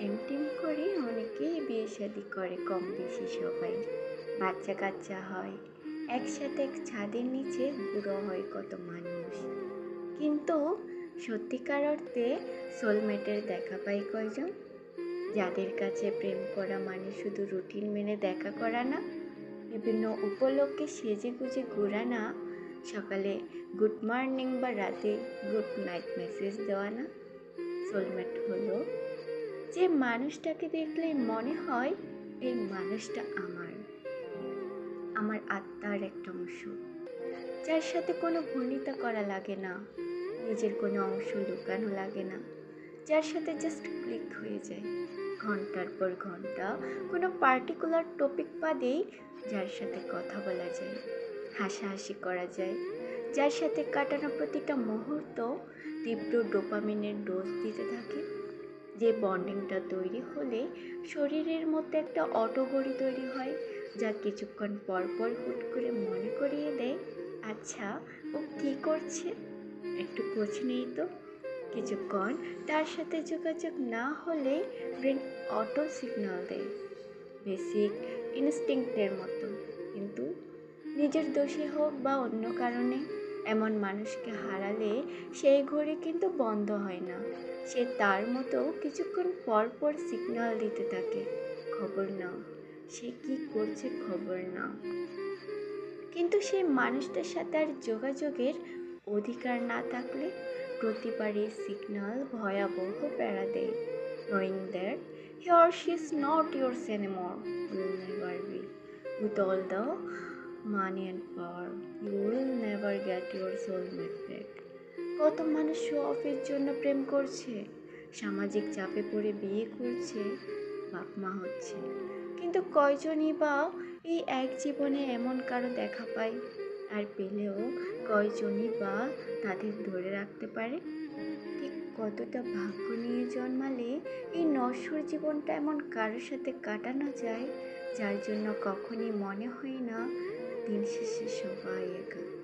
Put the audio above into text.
Team team করে অনেকেই বিয়ে শাদি করে কম বেশি সবাই। বাচ্চা কাচ্চা হয়। একসাথে এক ছাদের নিচে বুড়ো হয় কত মানুষ। কিন্তু সত্যিকার অর্থে সোলমেটের দেখা পাই কয়জন? যাদের কাছে প্রেম করা মানে শুধু রুটিন মেনে দেখা করা না, বিভিন্ন উপলক্ষে সেজে গুজে ঘোরা না সকালে গুড মর্নিং বা রাতে গুড নাইট মেসেজ দেওয়া না সোলমেট হলো যে মানুষটাকে দেখলে মনে হয় এই মানুষটা আমার। আমার আত্মার একটা অংশ। যার সাথে কোনো ভূমিতা করা লাগে না, নিজের কোনো অংশ লুকানো লাগে না, যার সাথে জাস্ট ক্লিক হয়ে যায়। ঘণ্টার পর ঘণ্টা কোনো পার্টিকুলার টপিক বাদেই যার সাথে কথা বলা যায়, হাসাহাসি করা যায়, যার সাথে কাটানো প্রতিটা মুহূর্ত তীব্র ডোপামিনের ডোজ দিতে থাকে। যে বন্ডিংটা তৈরি হলে শরীরের মধ্যে একটা অটোগড়ি তৈরি হয়, যা কিছুক্ষণ পর পর হুট করে মনে করিয়ে দেয় আচ্ছা ও কী করছে? একটু খোঁজ নেই তো। কিছুক্ষণ তার সাথে যোগাযোগ না হলে ব্রেন অটো সিগন্যাল দেয়, বেসিক ইনস্টিংক্টের মতো। কিন্তু নিজের দোষে হোক বা অন্য কারণে এমন মানুষকে হারালে সেই ঘড়ি কিন্তু বন্ধ হয় না। সে তার মতো কিছুক্ষণ পর পর সিগন্যাল দিতে থাকে, খবর নাও। সে কি করছে খবর নাও। কিন্তু সেই মানুষটার সাথে আর যোগাযোগের অধিকার না থাকলে প্রতিবারই সিগন্যাল ভয়াবহ বেড়া দেয়। Knowing that or she is not never be with all the money and power get your soulmate back কত মানুষ শো অফের জন্য প্রেম করছে। সামাজিক চাপে পড়ে বিয়ে করছে, বাপ মা হচ্ছে। কিন্তু কয়জনই বা এই এক জীবনে এমন কারও দেখা পায়? আর পেলেও কয়জনই বা তাদের ধরে রাখতে পারে? ঠিক কতটা ভাগ্য নিয়ে জন্মালে এই নশ্বর জীবনটা এমন কারোর সাথে কাটানো যায়, যার জন্য কখনই মনে হয় না দিন শেষে সবাই একা।